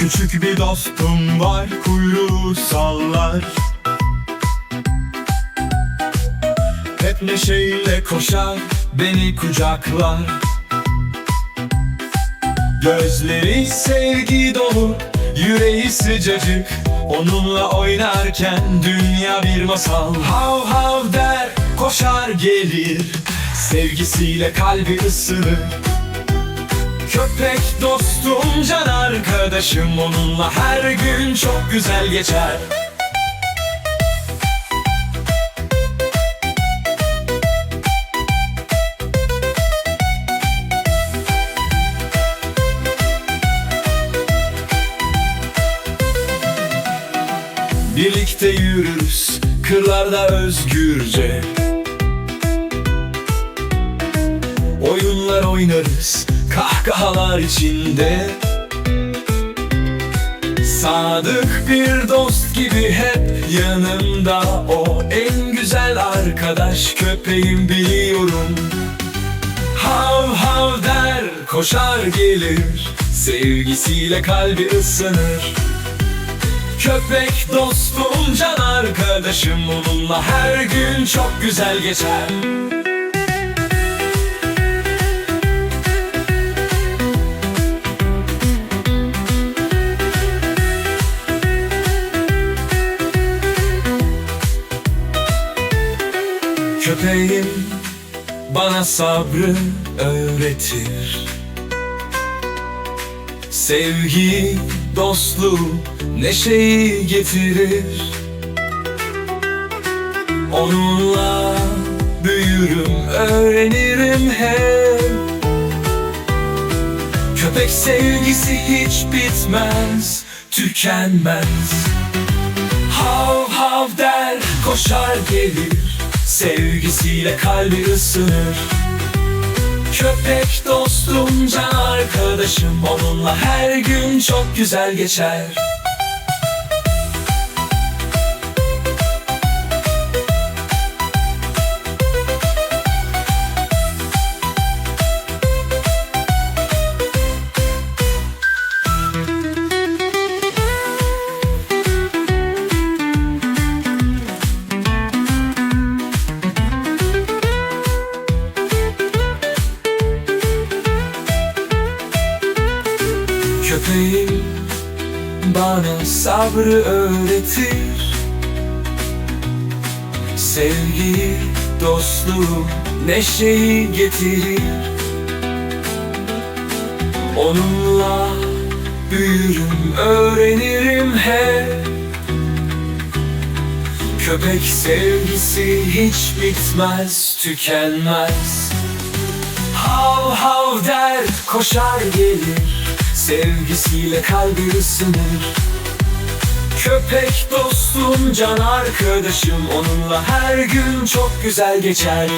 Küçük bir dostum var kuyruğu sallar Hep neşeyle koşar beni kucaklar. Gözleri sevgi dolu yüreği sıcacık. Onunla oynarken dünya bir masal. Hav hav der koşar gelir. Sevgisiyle kalbi ısınır. Köpek dostum can arkadaşım Onunla her gün çok güzel geçer. Birlikte yürürüz kırlarda özgürce. Oyunlar oynarız kahkahalar içinde Sadık bir dost gibi hep yanımda. O en güzel arkadaş köpeğim biliyorum. Hav hav der koşar gelir. Sevgisiyle kalbi ısınır. Köpek dostum can arkadaşım. Onunla her gün çok güzel geçer Köpeğim bana sabrı öğretir. Sevgi, dostluğu, neşeyi getirir. Onunla büyürüm, öğrenirim hep. Köpek sevgisi hiç bitmez, tükenmez. Hav hav der, koşar gelir Sevgisiyle kalbi ısınır. Köpek dostum, can arkadaşım Onunla her gün çok güzel geçer Köpeğim bana sabrı öğretir. Sevgiyi, dostluğu, neşeyi getirir. Onunla büyürüm, öğrenirim hep. Köpek sevgisi hiç bitmez, tükenmez. Hav hav der, koşar gelir Sevgisiyle kalbi ısınır Köpek dostum, can arkadaşım. Onunla her gün çok güzel geçer